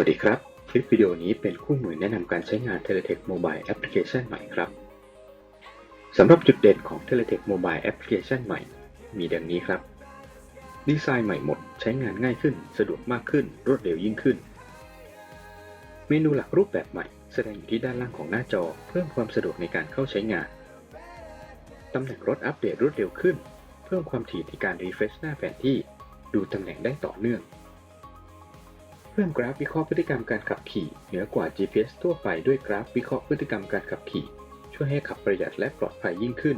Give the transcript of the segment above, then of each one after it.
วัสดีครับ คลิปวิดีโอนี้เป็นคู่มือแนะนำการใช้งาน Teletech Mobile Application ใหม่ครับสำหรับจุดเด่นของ Teletech Mobile Application ใหม่ มีดังนี้ครับ ดีไซน์ใหม่หมดใช้งานง่ายขึ้น สะดวกมากขึ้น รวดเร็วยิ่งขึ้น เมนูหลักรูปแบบใหม่ แสดงอยู่ที่ด้านล่างของหน้าจอ เพิ่มความสะดวกในการเข้าใช้งานตำแหน่งรถอัปเดตรวดเร็วขึ้น เพิ่มความถี่ในการรีเฟรชหน้าแผนที่ ดูตำแหน่งได้ต่อเนื่อง พิ่มกราฟวิเคราะห์พฤติกรรมการขับขี่เหนือกว่า GPS ทั่วไปด้วยกราฟวิเคราะห์พฤติกรรมการขับขี่ ช่วยให้ขับประหยัดและปลอดภัยยิ่งขึ้น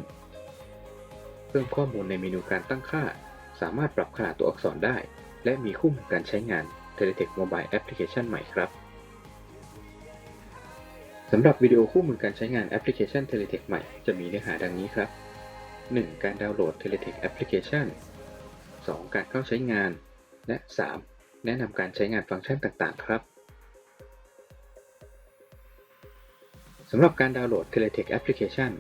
เพิ่มข้อมูลในเมนูการตั้งค่า สามารถปรับขนาดตัวอักษรได้ และมีคู่มือการใช้งาน Teletech Mobile Application ใหม่ครับสำหรับวิดีโอคู่มือการใช้งานแอปพลิเคชัน Teletech ใหม่จะมีเนื้อหาดังนี้ครับ 1. การดาวน์โหลด Teletech Application 2. การเข้าใช้งาน และ 3. แนะนำการใช้งานฟังก์ชันต่าง ๆ ครับสำหรับการดาวน์โหลด Teletech Application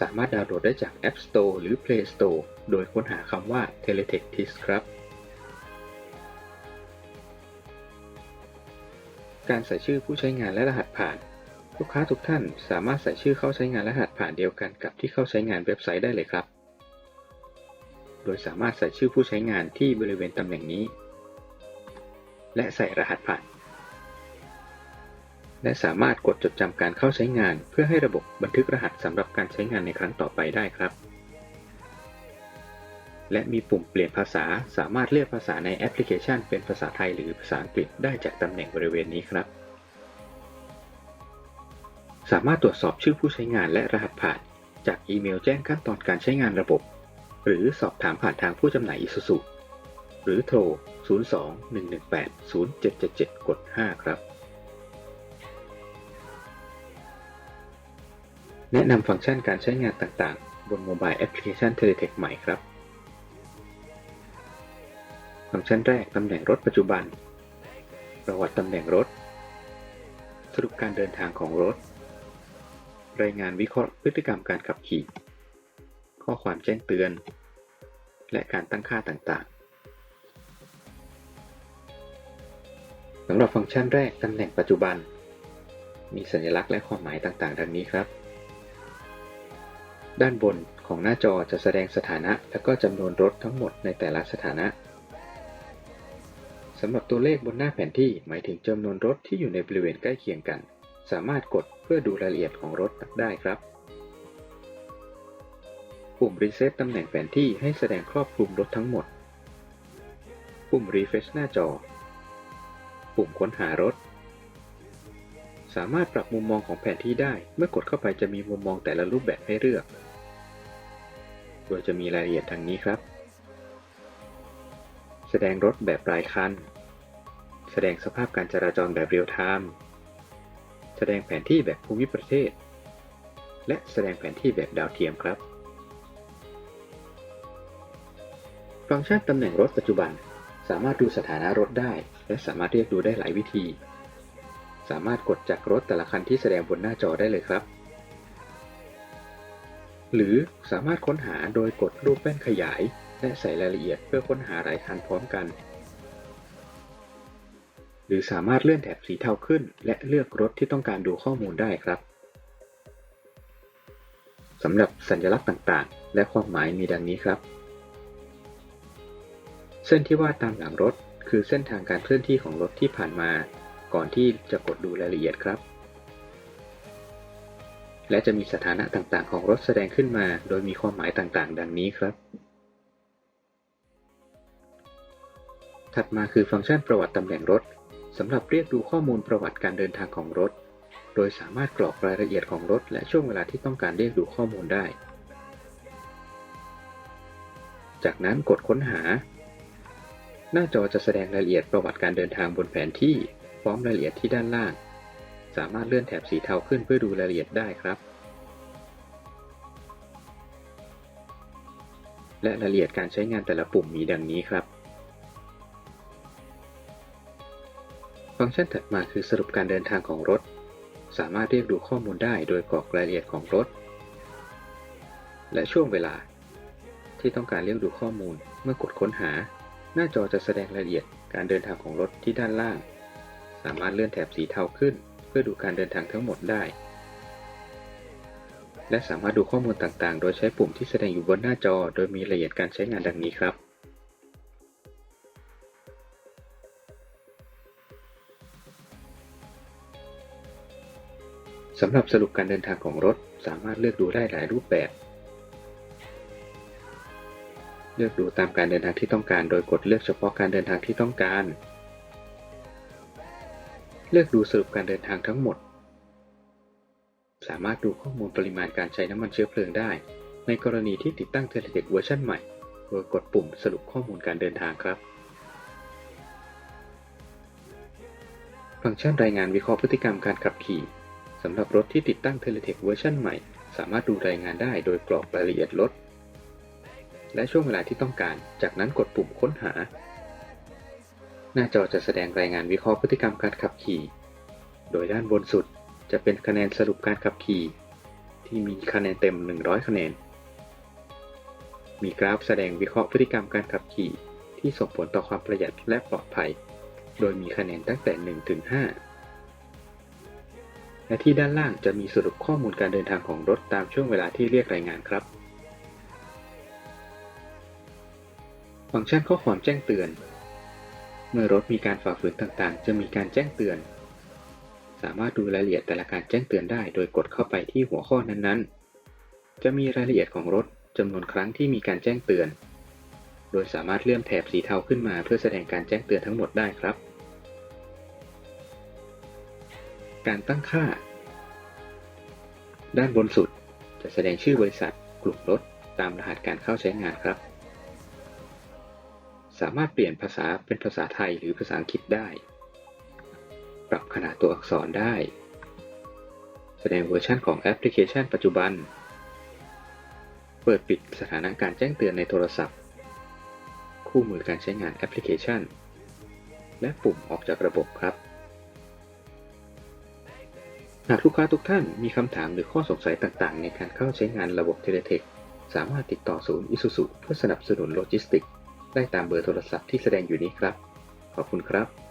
สามารถดาวน์โหลดได้จาก App Store หรือ Play Store โดยค้นหาคำว่า Teletech TIS ครับ การใส่ชื่อผู้ใช้งานและรหัสผ่าน ลูกค้าทุกท่านสามารถใส่ชื่อเข้าใช้งานและรหัสผ่านเดียวกันกับที่เข้าใช้งานเว็บไซต์ได้เลยครับ โดยสามารถใส่ชื่อผู้ใช้งานที่บริเวณตำแหน่งนี้ และใส่รหัสผ่าน และสามารถกดจดจำการเข้าใช้งานเพื่อให้ระบบบันทึกรหัสสำหรับการใช้งานในครั้งต่อไปได้ครับ และมีปุ่มเปลี่ยนภาษาสามารถเลือกภาษาในแอปพลิเคชัน เป็นภาษาไทยหรือภาษาอังกฤษได้จากตำแหน่งบริเวณนี้ครับ สามารถตรวจสอบชื่อผู้ใช้งานและรหัสผ่าน จากอีเมลแจ้งขั้นตอนการใช้งานระบบ หรือสอบถามผ่านทางผู้จำหน่าย Isuzu หรือโทร 02-118-0777 กด 5 ครับ แนะนำฟังก์ชันการใช้งานต่างๆ บนโมบายแอปพลิเคชัน Teletech ใหม่ครับ ฟังก์ชันแรกตำแหน่งรถปัจจุบัน ประวัติตำแหน่งรถ สรุปการเดินทางของรถ รายงานวิเคราะห์พฤติกรรมการขับขี่ ข้อความแจ้งเตือนและการตั้งค่าต่างๆ สำหรับฟังก์ชันแรกตำแหน่งปัจจุบัน มีสัญลักษณ์และความหมายต่างๆ ดังนี้ครับ ด้านบนของหน้าจอจะแสดงสถานะ และก็จำนวนรถทั้งหมดในแต่ละสถานะสำหรับตัวเลขบนหน้าแผนที่หมายถึงจำนวนรถที่อยู่ในบริเวณใกล้เคียงกัน สามารถกดเพื่อดูรายละเอียดของรถได้ครับปุ่ม Reset ตำแหน่งแผนที่ให้แสดงครอบคลุมรถทั้งหมด ปุ่ม Refresh หน้าจอ ปุ่มค้นหารถ สามารถปรับมุมมองของแผนที่ได้ เมื่อกดเข้าไปจะมีมุมมองแต่ละรูปแบบให้เลือก โดยจะมีรายละเอียดดังนี้ครับ แสดงรถแบบรายคัน แสดงสภาพการจราจรแบบเรียลไทม์แสดงแผนที่แบบภูมิประเทศ และแสดงแผนที่แบบดาวเทียมครับ ฟังก์ชันตำแหน่งรถปัจจุบัน สามารถดูสถานะรถได้ และสามารถเรียกดูได้หลายวิธี สามารถกดจากรถแต่ละคันที่แสดงบนหน้าจอได้เลยครับ หรือสามารถค้นหาโดยกดรูปแป้นขยาย และใส่รายละเอียดเพื่อค้นหาหลายคันพร้อมกัน หรือสามารถเลื่อนแถบสีเทาขึ้น และเลือกรถที่ต้องการดูข้อมูลได้ครับสำหรับสัญลักษณ์ต่างๆ และความหมายมีดังนี้ครับ เส้นที่วาดตามหลังรถ คือเส้นทางการเคลื่อนที่ของรถที่ผ่านมา ก่อนที่จะกดดูรายละเอียดครับ และจะมีสถานะต่างๆ ของรถแสดงขึ้นมา โดยมีความหมายต่างๆ ดังนี้ครับ ถัดมาคือฟังก์ชันประวัติตำแหน่งรถสำหรับเรียกดูข้อมูลประวัติการเดินทางของรถ โดยสามารถกรอกรายละเอียดของรถ และช่วงเวลาที่ต้องการเรียกดูข้อมูลได้ จากนั้นกดค้นหา หน้าจอจะแสดงรายละเอียดประวัติการเดินทางบนแผนที่ พร้อมรายละเอียดที่ด้านล่าง สามารถเลื่อนแถบสีเทาขึ้นเพื่อดูรายละเอียดได้ครับ และรายละเอียดการใช้งานแต่ละปุ่มมีดังนี้ครับ ฟังก์ชันถัดมาคือสรุปการเดินทางของรถ สามารถเรียกดูข้อมูลได้โดยกรอกรายละเอียดของรถ และช่วงเวลา ที่ต้องการเรียกดูข้อมูลเมื่อกดค้นหา หน้าจอจะแสดงรายละเอียดการเดินทางของรถที่ด้านล่าง สามารถเลื่อนแถบสีเทาขึ้น เพื่อดูการเดินทางทั้งหมดได้ และสามารถดูข้อมูลต่างๆ โดยใช้ปุ่มที่แสดงอยู่บนหน้าจอ โดยมีรายละเอียดการใช้งานดังนี้ครับ สำหรับสรุปการเดินทางของรถ สามารถเลือกดูได้หลายรูปแบบ เลือกดูตามการเดินทางที่ต้องการ โดยกดเลือกเฉพาะการเดินทางที่ต้องการ เลือกดูสรุปการเดินทางทั้งหมด สามารถดูข้อมูลปริมาณการใช้น้ำมันเชื้อเพลิงได้ ในกรณีที่ติดตั้งเทเลเทคเวอร์ชันใหม่ โดยกดปุ่มสรุปข้อมูลการเดินทางครับ ฟังก์ชันรายงานวิเคราะห์พฤติกรรมการขับขี่สำหรับรถที่ติดตั้งเทเลเทคเวอร์ชันใหม่ สามารถดูรายงานได้โดยกรอกรายละเอียดรถ และช่วงเวลาที่ต้องการ จากนั้นกดปุ่มค้นหา หน้าจอจะแสดงรายงานวิเคราะห์พฤติกรรมการขับขี่ โดยด้านบนสุดจะเป็นคะแนนสรุปการขับขี่ ที่มีคะแนนเต็ม 100 คะแนน มีกราฟแสดงวิเคราะห์พฤติกรรมการขับขี่ ที่ส่งผลต่อความประหยัดและปลอดภัย โดยมีคะแนนตั้งแต่ 1 ถึง 5และที่ด้านล่างจะมีสรุปข้อมูลการเดินทางของรถตามช่วงเวลาที่เรียกรายงานครับ ฟังก์ชันข้อความแจ้งเตือน เมื่อรถมีการฝ่าฝืนต่างๆ จะมีการแจ้งเตือน สามารถดูรายละเอียดแต่ละการแจ้งเตือนได้ โดยกดเข้าไปที่หัวข้อนั้นๆ จะมีรายละเอียดของรถจำนวนครั้งที่มีการแจ้งเตือน โดยสามารถเลื่อนแถบสีเทาขึ้นมาเพื่อแสดงการแจ้งเตือนทั้งหมดได้ครับ การตั้งค่า ด้านบนสุดจะแสดงชื่อบริษัท กลุ่มรถ ตามรหัสการเข้าใช้งานครับ สามารถเปลี่ยนภาษาเป็นภาษาไทยหรือภาษาอังกฤษได้ ปรับขนาดตัวอักษรได้ แสดงเวอร์ชันของแอปพลิเคชันปัจจุบัน เปิดปิดสถานะการแจ้งเตือนในโทรศัพท์ คู่มือการใช้งานแอปพลิเคชัน และปุ่มออกจากระบบครับ หากลูกค้าทุกท่านมีคำถามหรือข้อสงสัยต่างๆ ในการเข้าใช้งานระบบเทเลเทคสามารถติดต่อศูนย์อิสุสุเพื่อสนับสนุนโลจิสติกส์ ได้ตามเบอร์โทรศัพท์ที่แสดงอยู่นี้ครับ ขอบคุณครับ